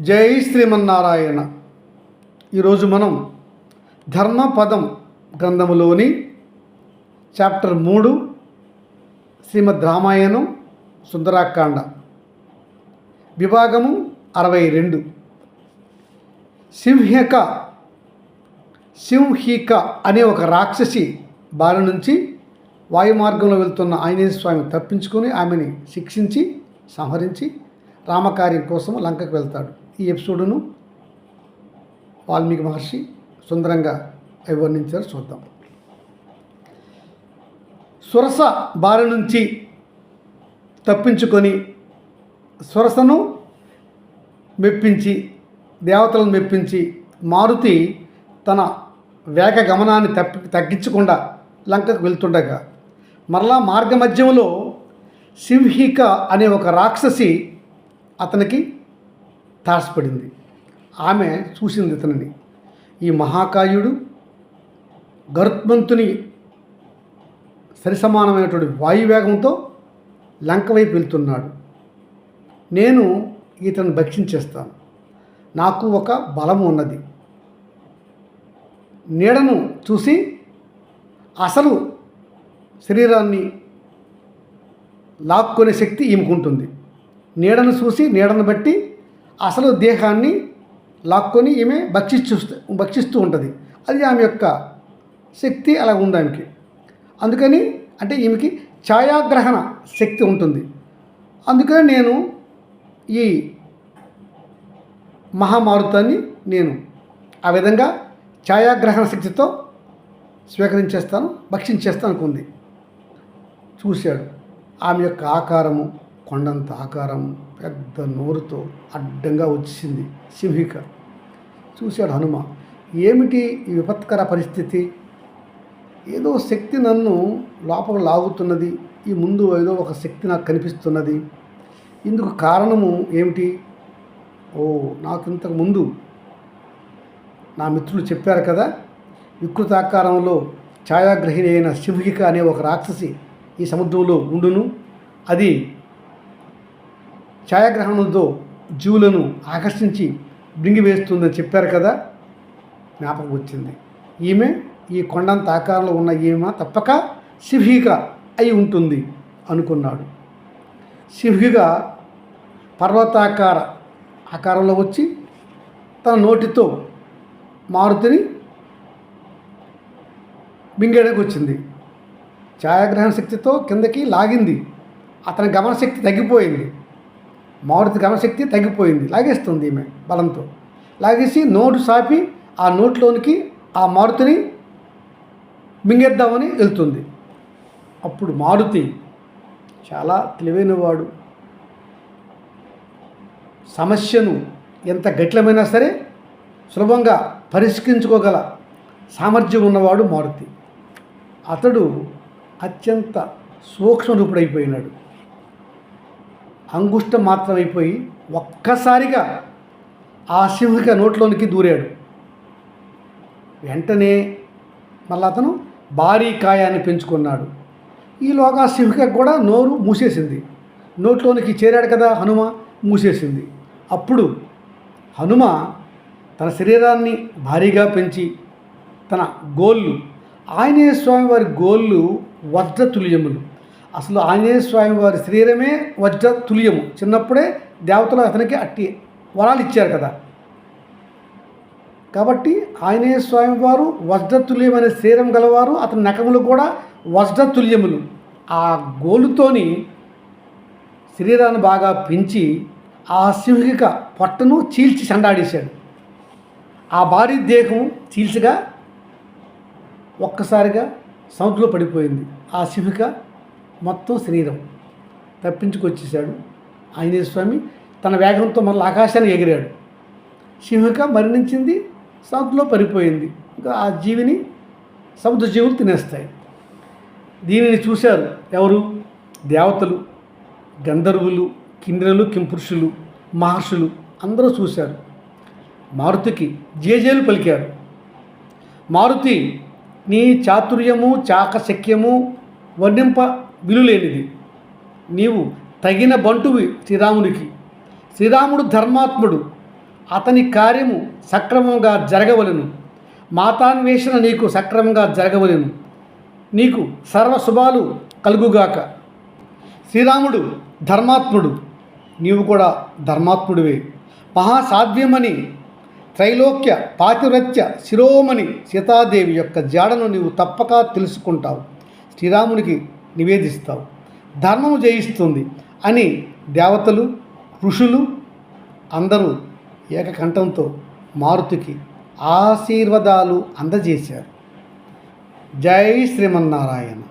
జై శ్రీమన్నారాయణ. ఈరోజు మనం ధర్మపదం గ్రంథములోని చాప్టర్ మూడు శ్రీమద్ రామాయణం సుందరాకాండ. విభాగము అరవై రెండు. సింహిక సింహిక అనే ఒక రాక్షసి బారి నుంచి వాయుమార్గంలో వెళ్తున్న ఆంజనేయ స్వామి తప్పించుకొని ఆమెని శిక్షించి సంహరించి రామకార్యం కోసం లంకకు వెళ్తాడు. ఈ ఎపిసోడును వాల్మీకి మహర్షి సుందరంగా వివర్ణించారు చూద్దాం. సురస బారి నుంచి తప్పించుకొని సురసను మెప్పించి దేవతలను మెప్పించి మారుతి తన వేగ గమనాన్ని తప్పి తగ్గించకుండా లంకకు వెళ్తుండగా మరలా మార్గ మధ్యంలో సింహిక అనే ఒక రాక్షసి అతనికి తారసపడింది. ఆమె చూసింది ఇతనిని. ఈ మహాకాయుడు గరుత్మంతుని సరిసమానమైనటువంటి వాయువేగంతో లంక వైపు వెళ్తున్నాడు. నేను ఇతను భక్షించేస్తాను. నాకు ఒక బలం ఉన్నది. నీడను చూసి అసలు శరీరాన్ని లాక్కునే శక్తి ఈమెకుంటుంది నీడను చూసి నీడను బట్టి అసలు దేహాన్ని లాక్కొని ఈమె భక్షిస్తూ భక్షిస్తూ ఉంటుంది. అది ఆమె యొక్క శక్తి అలా ఉంది ఆమెకి. అందుకని అంటే ఈమెకి ఛాయాగ్రహణ శక్తి ఉంటుంది. అందుకని నేను ఈ మహామారుతాన్ని నేను ఆ విధంగా ఛాయాగ్రహణ శక్తితో స్వీకరించేస్తాను భక్షించేస్తాను అనుకుంది. చూశాడు. ఆమె యొక్క ఆకారము కొండంత ఆకారం పెద్ద నోరుతో అడ్డంగా వచ్చింది సింహిక. చూశాడు హనుమ ఏమిటి ఈ విపత్కర పరిస్థితి? ఏదో శక్తి నన్ను లోపల లాగుతున్నది ఈ ముందు ఏదో ఒక శక్తి నాకు కనిపిస్తున్నది. ఇందుకు కారణము ఏమిటి? ఓ నాకు ఇంతకు ముందు నా మిత్రులు చెప్పారు కదా వికృతాకారంలో ఛాయాగ్రహిణి అయిన సింహిక అనే ఒక రాక్షసి ఈ సముద్రంలో ఉండును. అది ఛాయాగ్రహణంతో జీవులను ఆకర్షించి వేస్తుందని చెప్పారు కదా జ్ఞాపకం వచ్చింది. ఈమె ఈ కొండంత ఆకారంలో ఉన్న ఈమె తప్పక శివిక అయి ఉంటుంది అనుకున్నాడు. శివిక పర్వతాకార ఆకారంలో వచ్చి తన నోటితో మారుతిని మింగేయడానికి వచ్చింది. ఛాయాగ్రహణ శక్తితో కిందకి లాగింది. అతని గమనశక్తి తగ్గిపోయింది. మారుతి గమనశక్తి తగ్గిపోయింది. లాగేస్తుంది ఈమె బలంతో. లాగేసి నోటు సాపి ఆ నోట్లోనికి ఆ మారుతిని మింగేద్దామని వెళ్తుంది. అప్పుడు మారుతి చాలా తెలివైనవాడు. సమస్యను ఎంత గట్లమైనా సరే సులభంగా పరిష్కరించుకోగల సామర్థ్యం ఉన్నవాడు మారుతి. అతడు అత్యంత సూక్ష్మ రూపుడైపోయినాడు అంగుష్టం మాత్రమైపోయి ఒక్కసారిగా ఆ సింహిక నోట్లోనికి దూరాడు. వెంటనే మళ్ళీ అతను భారీ కాయాన్ని పెంచుకున్నాడు. ఈలోగా సింహిక కూడా నోరు మూసేసింది. నోట్లోనికి చేరాడు కదా హనుమ మూసేసింది. అప్పుడు హనుమ తన శరీరాన్ని భారీగా పెంచి తన గోళ్ళు ఆంజనేయ స్వామి వారి గోళ్ళు వజ్రతుల్యములు. అసలు ఆంజనేయ స్వామి వారి శరీరమే వజ్ర తుల్యము. చిన్నప్పుడే దేవతలు అతనికి అట్టి వరాలు ఇచ్చారు కదా. కాబట్టి ఆంజనేయ స్వామి వారు అనే శరీరం గలవారు అతని నఖములు కూడా వజ్రతుల్యములు ఆ గోలుతోని శరీరాన్ని బాగా పెంచి ఆ సింహిక పొట్టను చీల్చి చండాడేశాడు ఆ భారీ దేహం చీల్చగా ఒక్కసారిగా సముద్రంలో పడిపోయింది. ఆ సింహిక మొత్తం శరీరం తప్పించుకొచ్చేసాడు ఆంజనేయ స్వామి తన వేగంతో మళ్ళీ ఆకాశాన్ని ఎగిరాడు. సింహిక మరణించింది సముద్రంలో పడిపోయింది. ఇంకా ఆ జీవిని సముద్ర జీవులు తినేస్తాయి. దీనిని చూశారు ఎవరు? దేవతలు గంధర్వులు కిండ్రలు కింపురుషులు మహర్షులు. అందరూ చూశారు. మారుతికి జేజేలు పలికారు. మారుతి నీ చాతుర్యము చాకశక్యము వర్ణింప విలులేనిది. నీవు తగిన బంటువి శ్రీరామునికి. శ్రీరాముడు ధర్మాత్ముడు. అతని కార్యము సక్రమంగా జరగవలను. మాతాన్వేషణ నీకు సక్రమంగా జరగవలను. నీకు సర్వశుభాలు కలుగుగాక. శ్రీరాముడు ధర్మాత్ముడు. నీవు కూడా ధర్మాత్ముడివే. మహాసాధ్యమని త్రైలోక్య పాతివ్రత్య శిరోమణి సీతాదేవి యొక్క జాడను నీవు తప్పక తెలుసుకుంటావు. శ్రీరామునికి నివేదిస్తావు. ధర్మము జయిస్తుంది అని దేవతలు ఋషులు అందరూ ఏకకంఠంతో మారుతికి ఆశీర్వాదాలు అందజేశారు. జై శ్రీమన్నారాయణ.